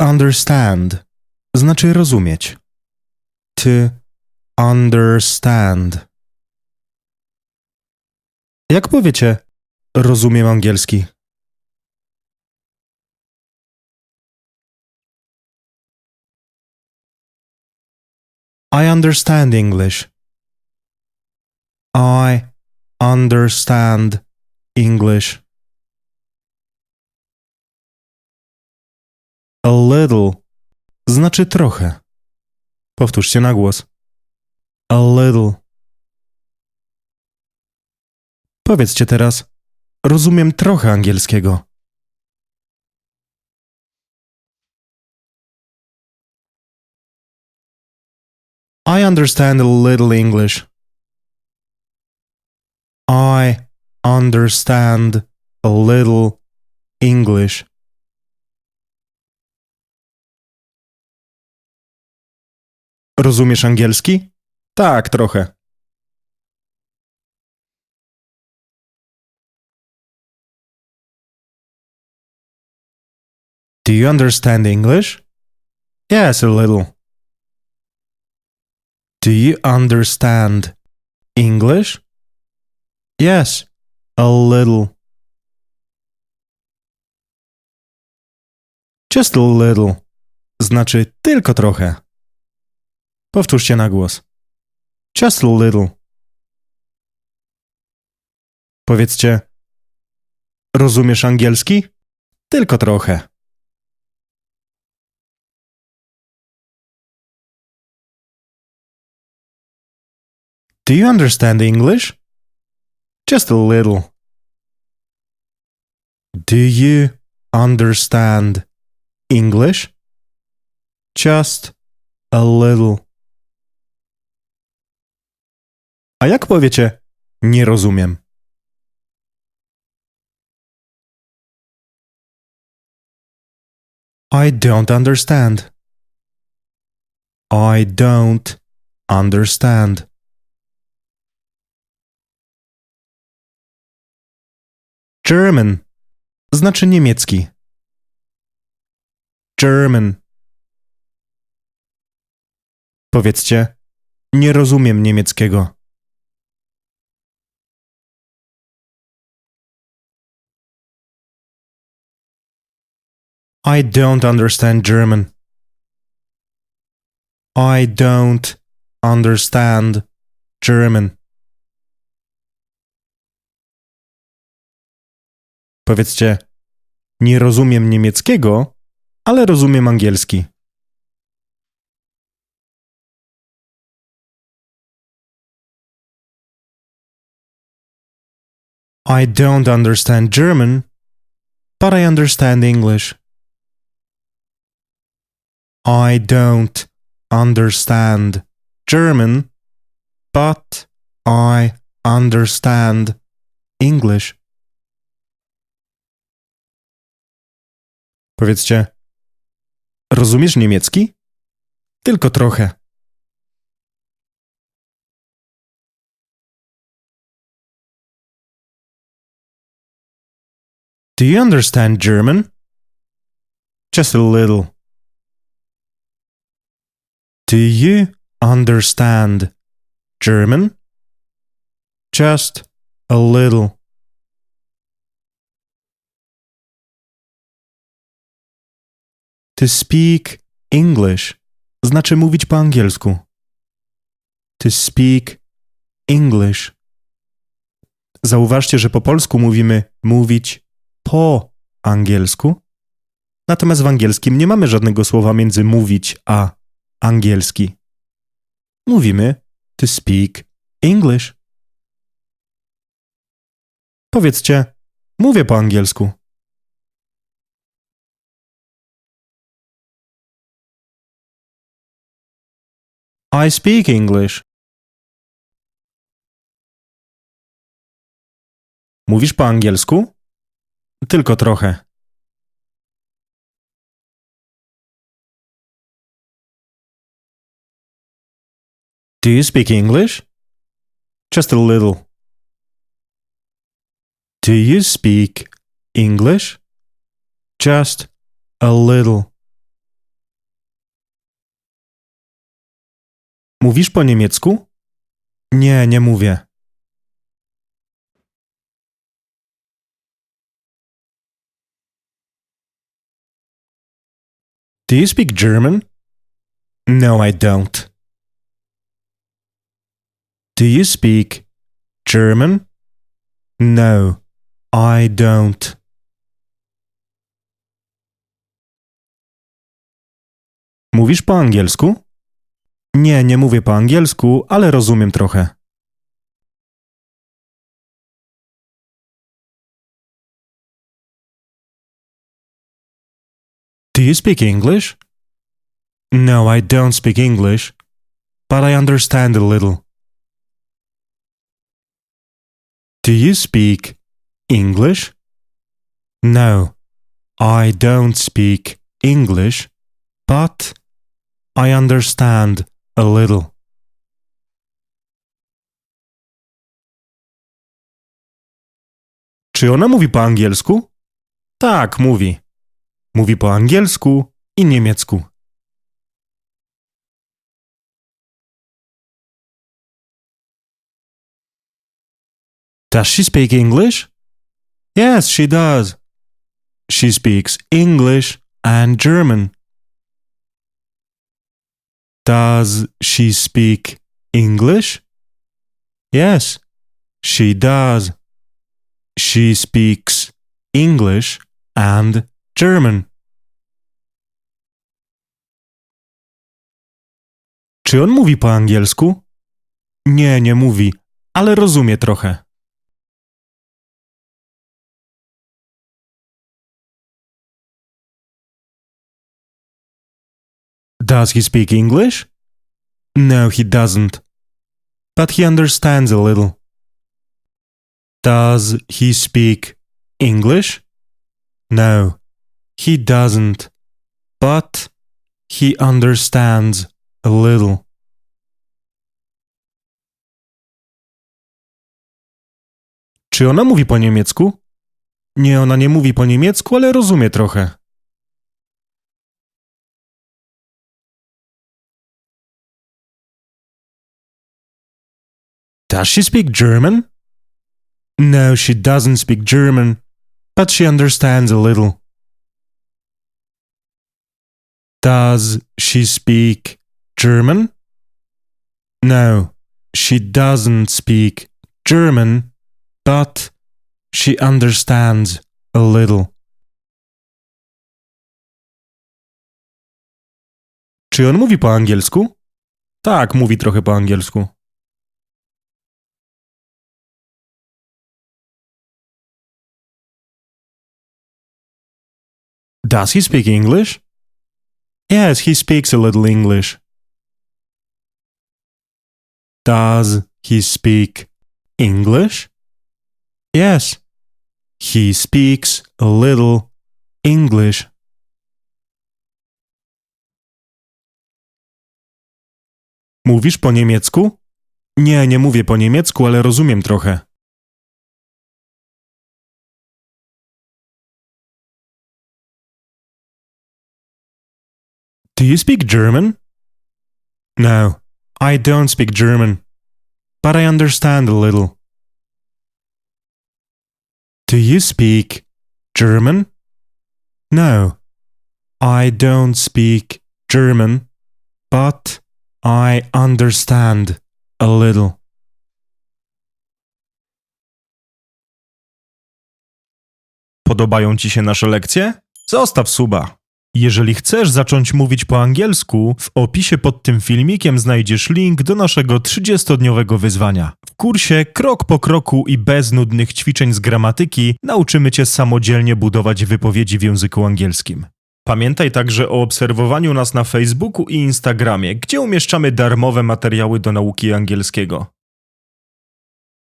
understand znaczy rozumieć. To understand. Jak powiecie, rozumiem angielski? I understand English. I understand English. A little znaczy trochę. Powtórzcie na głos. A little. Powiedzcie teraz, rozumiem trochę angielskiego. I understand a little English. I understand a little English. Rozumiesz angielski? Tak, trochę. Do you understand English? Yes, a little. Do you understand English? Yes, a little. Just a little znaczy tylko trochę. Powtórzcie na głos. Just a little. Powiedzcie, rozumiesz angielski? Tylko trochę. Do you understand English? Just a little. Do you understand English? Just a little. A jak powiecie, nie rozumiem? I don't understand. I don't understand. German znaczy niemiecki. German. Powiedzcie, nie rozumiem niemieckiego. I don't understand German. I don't understand German. Powiedzcie, nie rozumiem niemieckiego, ale rozumiem angielski. I don't understand German, but I understand English. I don't understand German, but I understand English. Powiedzcie, rozumiesz niemiecki? Tylko trochę. Do you understand German? Just a little. Do you understand German? Just a little. To speak English znaczy mówić po angielsku. To speak English. Zauważcie, że po polsku mówimy mówić po angielsku, natomiast w angielskim nie mamy żadnego słowa między mówić a angielski. Mówimy to speak English. Powiedzcie, mówię po angielsku. I speak English. Mówisz po angielsku? Tylko trochę. Do you speak English? Just a little. Do you speak English? Just a little. Mówisz po niemiecku? Nie, nie mówię. Do you speak German? No, I don't. Do you speak German? No, I don't. Mówisz po angielsku? Nie, nie mówię po angielsku, ale rozumiem trochę. Do you speak English? No, I don't speak English, but I understand a little. Do you speak English? No, I don't speak English, but I understand a little. Czy ona mówi po angielsku? Tak, mówi. Mówi po angielsku i niemiecku. Does she speak English? Yes, she does. She speaks English and German. Does she speak English? Yes, she does. She speaks English and German. Czy on mówi po angielsku? Nie, nie mówi, ale rozumie trochę. Does he speak English? No, he doesn't. But he understands a little. Does he speak English? No, he doesn't. But he understands a little. Czy ona mówi po niemiecku? Nie, ona nie mówi po niemiecku, ale rozumie trochę. Does she speak German? No, she doesn't speak German, but she understands a little. Does she speak German? No, she doesn't speak German, but she understands a little. Czy on mówi po angielsku? Tak, mówi trochę po angielsku. Does he speak English? Yes, he speaks a little English. Does he speak English? Yes, he speaks a little English. Mówisz po niemiecku? Nie, nie mówię po niemiecku, ale rozumiem trochę. Do you speak German? No, I don't speak German, but I understand a little. Do you speak German? No, I don't speak German, but I understand a little. Podobają Ci się nasze lekcje? Zostaw suba. Jeżeli chcesz zacząć mówić po angielsku, w opisie pod tym filmikiem znajdziesz link do naszego 30-dniowego wyzwania. W kursie krok po kroku i bez nudnych ćwiczeń z gramatyki nauczymy Cię samodzielnie budować wypowiedzi w języku angielskim. Pamiętaj także o obserwowaniu nas na Facebooku i Instagramie, gdzie umieszczamy darmowe materiały do nauki angielskiego.